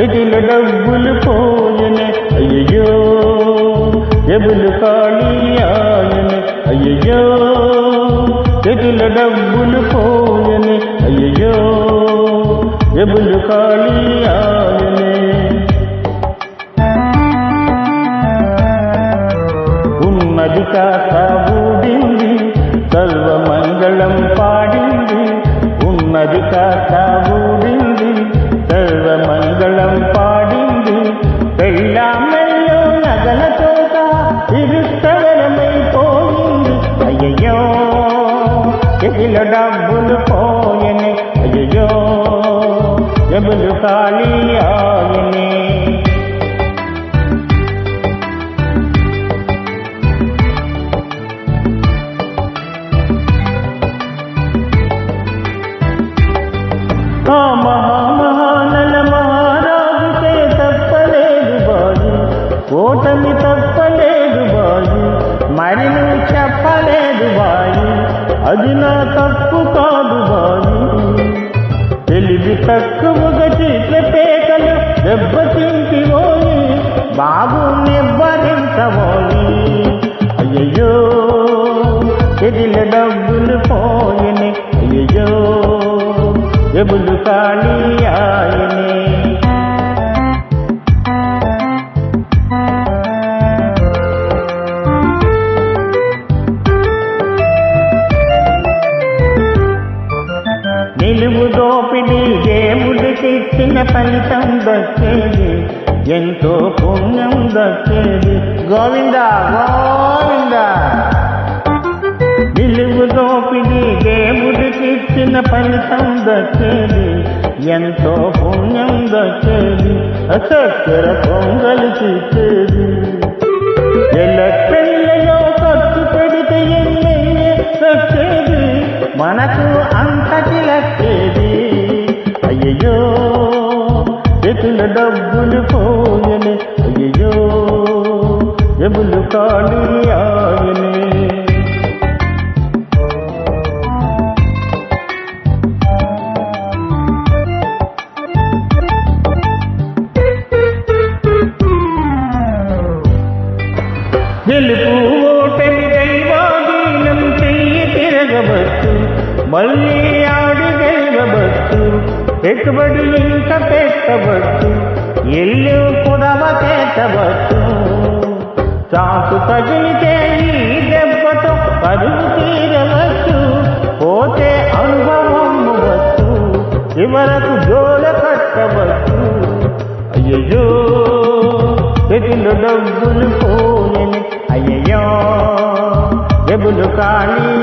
చెటిల డబ్బులు పోయనే అయ్యో ఎబులు ఖాళీ ఆయనే అయ్యో చెటిల డబ్బులు పోయనే అయ్యో ఎబులు ఖాళీ ఆయనే. ఉన్నది కాక ఊడింది సర్వమంగళం పాడింది. ఉన్నది కాక सबल काली आग ने हाँ महामहान महाराज के तपले बाजू कोटल तपले बाजू अजना तप्पु का बाजू తెలివి తక్కువగా చేసిన పేకలు దెబ్బతింటి బాబు నిబ్బరించబోయి అయ్యయ్యో ఎదిల డబ్బులు పోయిని అయ్యయ్యో ఎబులు ఖాళీ ఆయనే. నిలువు దోపిడి దేవుడికి ఇచ్చిన ఫలితం దక్కేది. ఎంతో పుణ్యం దక్కేది. గోవింద గోవింద. నిలువు దోపిడి దేవుడికి తెచ్చిన ఫలితం దక్కేది. ఎంతో పుణ్యం దక్కేది. అచక్కర పొంగలి చిక్కేది ఎలక్ట్రిల్లో ఖర్చు పెడితే ఎన్నెన్నే దక్కేది. మనకు అంతటి లక్కేది. అయ్యయ్యో చేతుల డబ్బులు పోయని అయ్యయ్యో జబులు ఖాళీ ఆయనే గెలుపు పెట్టుబడి ఇంక పెట్టవచ్చు ఎల్లు కుదవ చేతవచ్చు చాకు తగిలితే ఈ దెబ్బతో పరుగు తీరవచ్చు పోతే అనుభవం వచ్చు చివరకు జోల కట్టవచ్చు. అయ్యో చేతిలో డబ్బులు పోయని అయ్యో డబ్బులు కానీ